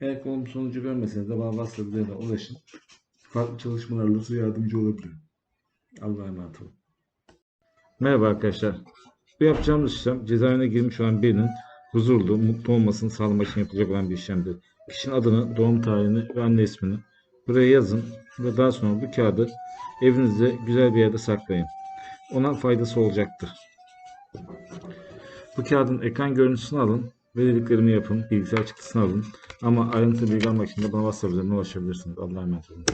Eğer olumlu sonucu görmeseniz de bana WhatsApp ulaşın. Farklı çalışmalarla size yardımcı olabilirim. Allah'a emanet olun. Merhaba arkadaşlar. Bu yapacağımız işlem cezaevine girmiş olan birinin huzurlu, mutlu olmasını sağlamak için yapılacak olan bir işlemdir. Kişinin adını, doğum tarihini ve anne ismini buraya yazın ve daha sonra bu kağıdı evinizde güzel bir yerde saklayın. Ona faydası olacaktır. Bu kağıdın ekran görüntüsünü alın ve dediklerimi yapın. Bilgisayar çıktısını alın. Ama ayrıntı bilgi almak için de bana WhatsApp üzerinden ulaşabilirsiniz. Allah'a emanet olun.